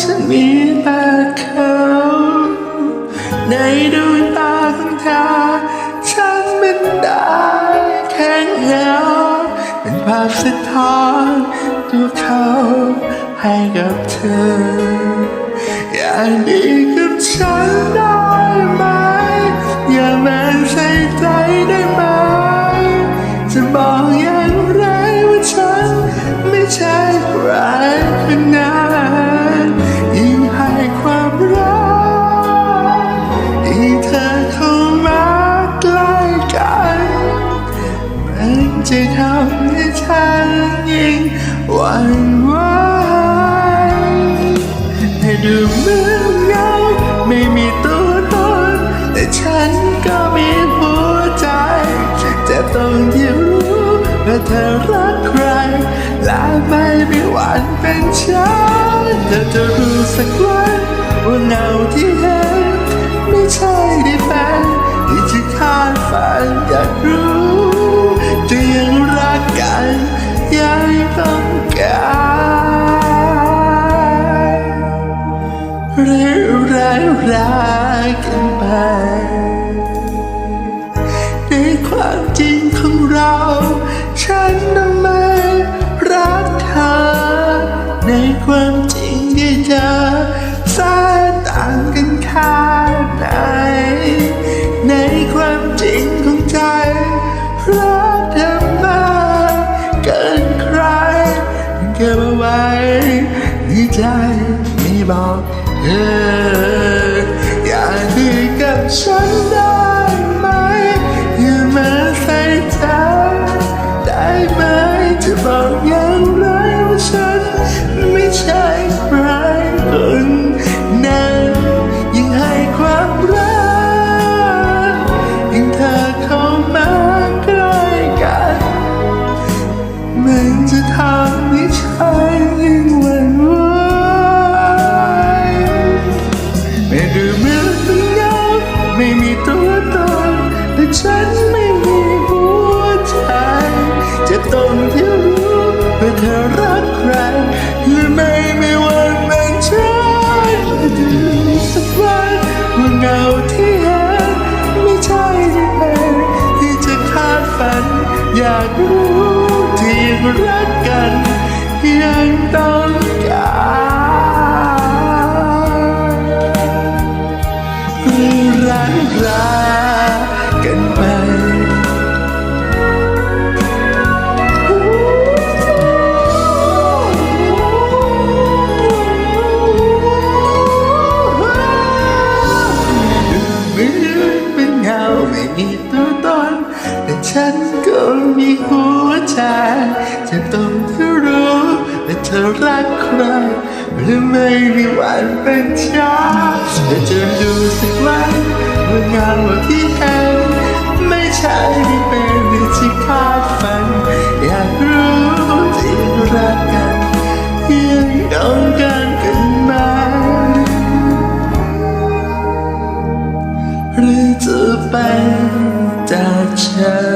ฉันมีแต่เขาในดวงตาของเธอฉันเป็นได้แค่เงาเป็นภาพสะท้อนตัวเขาให้กับเธอ อย่างนี้กับฉันได้ จะทำให้ฉันยิ่งหวั่นไหวให้ดูเหมือนเงาไม่มีตัวตน แต่ฉันก็มีหัวใจจะต้องที่รู้ว่าเธอรักใคร และไม่มีวันเป็นฉันเธอจะรู้สักวันว่าเงาที่เห็น ไม่ใช่ได้เป็นที่จะคาดฝันอยากรู้ ยังต้องการหรือร้ายรักกันไป ในความจริงของเรา ฉันนั้นไม่รักเธอ ในความจริงที่เธอแสนต่างกันค่ไในใจไม่บอกเธอ เธอรักใครและไม่ไมีวันเป็นฉันจะรู้สักวันว่าเงาที่เห็นไม่ใช่ที่เป็นที่จะคาดฝัน อยากรู้ที่ยังรักกันยังต้องการรือรักร ธอรักใครหรือไม่มีวันเป็นฉันแต่จะดูสักวันว่างาที่เห็นไม่ใช่ที่เป็นที่คาดฝัน อยากรู้ที่รักกันยังต้องการกันไหมหรือจะไปจากฉัน